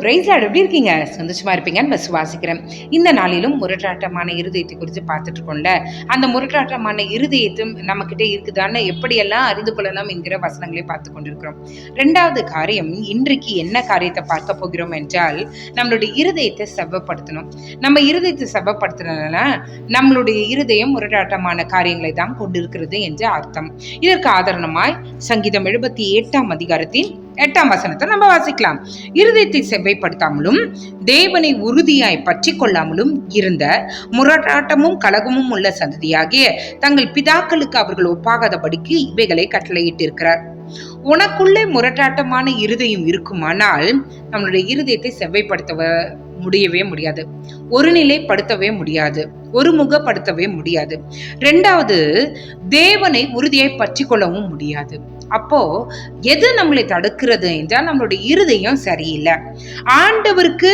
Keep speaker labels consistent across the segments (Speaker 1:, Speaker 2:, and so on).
Speaker 1: பிரைஸ்லாட் எப்படி இருக்கீங்க? சந்தோஷமா இருப்பீங்கன்னு பஸ் சுவாசிக்கிறேன் இந்த நாளிலும் முரட்டாட்டமான இருதயத்தை குறித்து பார்த்துட்டு இருக்கோம்ல அந்த முரட்டாட்டமான இருதயத்தும் நம்ம இருக்குதான்னு எப்படியெல்லாம் அறிந்து கொள்ளலாம் என்கிற வசனங்களை பார்த்து கொண்டிருக்கிறோம். ரெண்டாவது காரியம் இன்றைக்கு என்ன காரியத்தை பார்க்க போகிறோம் என்றால் நம்மளுடைய இருதயத்தை செவ்வப்படுத்தணும். நம்ம இருதயத்தை செவ்வப்படுத்தினா நம்மளுடைய இருதயம் முரட்டாட்டமான காரியங்களை தான் கொண்டிருக்கிறது என்று அர்த்தம். இதற்கு ஆதாரணமாய் சங்கீதம் எழுபத்தி எட்டாம் அதிகாரத்தின் எட்டாம் வசனத்தை நம்ம வாசிக்கலாம். இருதயத்தை செவ்வைப்படுத்தாமலும் தேவனை உறுதியாய் பற்றி கொள்ளாமலும் இருந்த முரட்டாட்டமும் கலகமும் உள்ள சந்ததியாகிய தங்கள் பிதாக்களுக்கு அவர்கள் ஒப்பாகாதபடிக்கு இவைகளை கட்டளையிட்டிருக்கிறார். உனக்குள்ளே முரட்டாட்டமான இருதயம் இருக்குமானால் நம்மளுடைய இருதயத்தை செவ்வைப்படுத்த முடியவே முடியாது. ஒரு நிலைப்படுத்தவே முடியாது. ஒரு முகப்படுத்தவே முடியாது. ரெண்டாவது தேவனை உறுதியை பற்றி கொள்ளவும் முடியாது. அப்போ எது நம்மளை தடுக்கிறது என்றால் நம்மளுடைய இருதயம் சரியில்லை. ஆண்டவருக்கு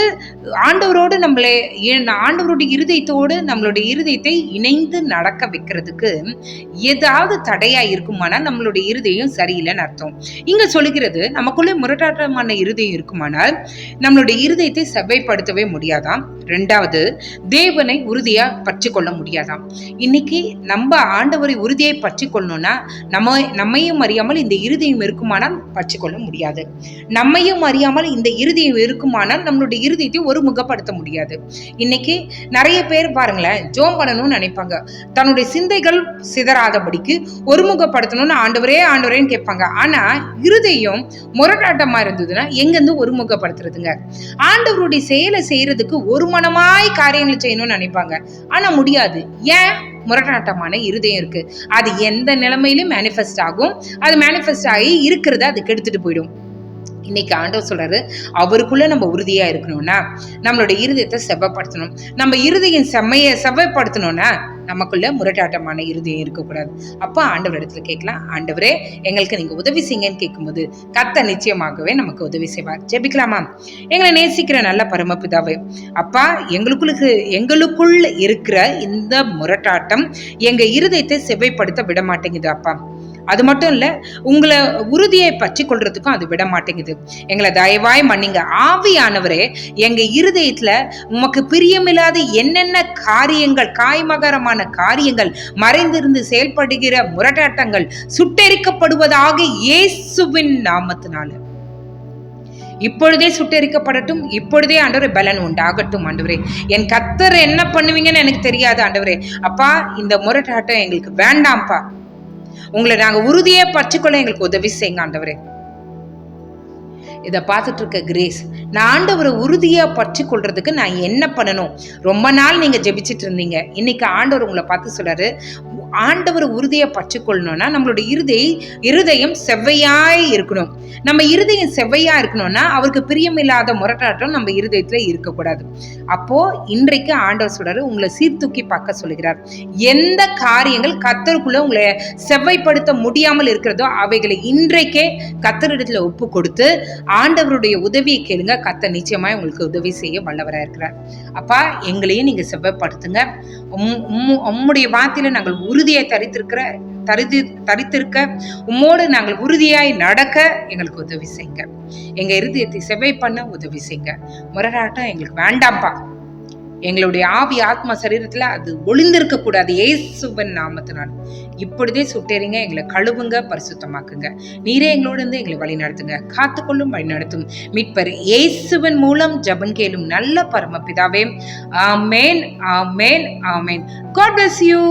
Speaker 1: ஆண்டவரோடு நம்மளை ஆண்டவருடைய இருதயத்தோடு நம்மளுடைய இருதயத்தை இணைந்து நடக்க வைக்கிறதுக்கு ஏதாவது தடையா இருக்குமானால் நம்மளுடைய இருதயம் சரியில்லைன்னு அர்த்தம். இங்க சொல்லுகிறது நமக்குள்ளே முரட்டாட்டமான இருதயம் இருக்குமானால் நம்மளுடைய இருதயத்தை செவ்வைப்படுத்தவே முடியாதாம். ரெண்டாவது தேவனை உறுதியா பற்றி கொள்ள முடியாதாம். இன்னைக்கு நம்ம ஆண்டவரை உறுதியை பற்றி கொள்ளணும்னா நம்ம நம்மையும் அறியாமல் இந்த இருதயம் இருக்குமானால் பற்றிக்கொள்ள முடியாது. நம்மையும் அறியாமல் இந்த இருதயம் இருக்குமானால் நம்மளுடைய இருதயத்தை ஒரு முகப்படுத்த முடியாது. இன்னைக்கு நிறைய பேர் பாருங்களேன் ஜோம் பண்ணணும்னு நினைப்பாங்க. தன்னுடைய சிந்தைகள் சிதறாதபடிக்கு ஒருமுகப்படுத்தணும்னு ஆண்டவரே ஆண்டவரேன்னு கேட்பாங்க. ஆனா இருதயம் முரட்டாட்டமா இருந்ததுன்னா எங்கிருந்து ஒருமுகப்படுத்துறதுங்க? ஆண்டவருடைய செயலை செய்யறதுக்கு ஒரு மனமாய் காரியங்களை செய்யணும்னு நினைப்பாங்க. ஆனா முடியாது. ஏன்? முரட்டாட்டமான இருதயம் இருக்கு. அது எந்த நிலைமையிலும் மேனிஃபெஸ்ட் ஆகும். அது மேனிஃபெஸ்ட் ஆகி இருக்கிறத அது கெடுத்துட்டு போயிடும். இன்னைக்கு ஆண்டவர் சொல்றாரு அவருக்குள்ள நம்ம உறுதியா இருக்கணும்னா நம்மளுடைய இருதயத்தை செவ்வப்படுத்தணும் நம்ம இருதயம் செம்மைய செவ்வாய்ப்படுத்தணும்னா நமக்குள்ள முரட்டாட்டமான இருதயம் இருக்கக்கூடாது. அப்போ ஆண்டவர் இடத்துல கேட்கலாம் ஆண்டவரே எங்களுக்கு நீங்க உதவி செய்யுங்கன்னு கேட்கும்போது கத்த நிச்சயமாகவே நமக்கு உதவி செய்வார். ஜெபிக்கலாமா? எங்களை நேசிக்கிற நல்ல பரமபிதாவே அப்பா எங்களுக்குள்ளுக்கு எங்களுக்குள்ள இருக்கிற இந்த முரட்டாட்டம் எங்க இருதயத்தை செவ்வைப்படுத்த விட மாட்டேங்குது அப்பா. அது மட்டும் இல்லை உங்களை உறுதியை பற்றி கொள்றதுக்கும் அது விட மாட்டேங்குது. எங்களை தயவாய் மன்னிங்க. ஆவியானவரே எங்க இருதயத்துல உமக்கு பிரியமில்லாத என்னென்ன காரியங்கள் காய்மகரமான காரியங்கள் மறைந்திருந்து செயல்படுகிற முரட்டாட்டங்கள் சுட்டெரிக்கப்படுவதாக இயேசுவின் நாமத்தினால. இப்பொழுதே சுட்டெரிக்கப்படட்டும் இப்பொழுதே ஆண்டவரே பலன் உண்டாகட்டும் ஆண்டவரே. என் கத்தர் என்ன பண்ணுவீங்கன்னு எனக்கு தெரியாது ஆண்டவரே. அப்பா இந்த முரட்டாட்டம் எங்களுக்கு வேண்டாம்ப்பா. உங்களை நாங்க உறுதியே பற்றிக்கொள்ள எங்களுக்கு உதவி செய்யுங்க ஆண்டவரே. இதை பார்த்துட்டு இருக்க கிரேஸ் நான் ஆண்டவரை உறுதியா பற்றி கொள்றதுக்கு நான் என்ன பண்ணணும்? ரொம்ப நாள் நீங்க ஜெபிச்சிட்டு இருந்தீங்க. இன்னைக்கு ஆண்டவர் உங்களை பார்த்து சொல்றாரு ஆண்டவர் உறுதியை பற்றிக்கொள்ளணும்னா நம்மளோட இருதை இருதயம் செவ்வையாய் இருக்கணும். நம்ம இருதயம் செவ்வையா இருக்கணும்னா அவருக்கு பிரியமில்லாத முரட்டாட்டம் நம்ம இருதயத்துல இருக்கக்கூடாது. அப்போ இன்றைக்கு ஆண்டவர் சொல்றாரு உங்களை சீர்தூக்கி பார்க்க சொல்லுகிறார் எந்த காரியங்கள் கத்தருக்குள்ள உங்களை செவ்வைப்படுத்த முடியாமல் இருக்கிறதோ அவைகளை இன்றைக்கே கத்தரிடத்துல ஒப்பு கொடுத்து ஆண்டவருடைய உதவியை கேளுங்க. கத்த நிச்சயமாய் உங்களுக்கு உதவி செய்ய வல்லவராக இருக்கிறார். அப்பா எங்களையும் நீங்க உம் உம்முடைய வார்த்தையில நாங்கள் உறுதியை தரித்திருக்கிற தரித்து தரித்திருக்க உம்மோடு நாங்கள் உறுதியாய் நடக்க எங்களுக்கு உதவி செய்யுங்க எங்க இருதயத்தை செவ்வை பண்ண உதவி செய்யுங்க முரராட்டம் எங்களுக்கு வேண்டாம்ப்பா. எங்களுடைய ஆவி ஆத்மா சரீரத்துல அது ஒளிந்திருக்க கூடாது. ஏசுவன் நாமத்தினால். இப்பொழுதே சுட்டேறிங்க எங்களை கழுவுங்க பரிசுத்தமாக்குங்க. நீரே எங்களோட இருந்து எங்களை வழி நடத்துங்க. காத்துக்கொள்ளும் வழி நடத்தும். மீட்பர் ஏசுவன் மூலம் ஜபங்கேலும் நல்ல பரமபிதாவே. ஆமேன் ஆமேன் ஆமேன். God bless you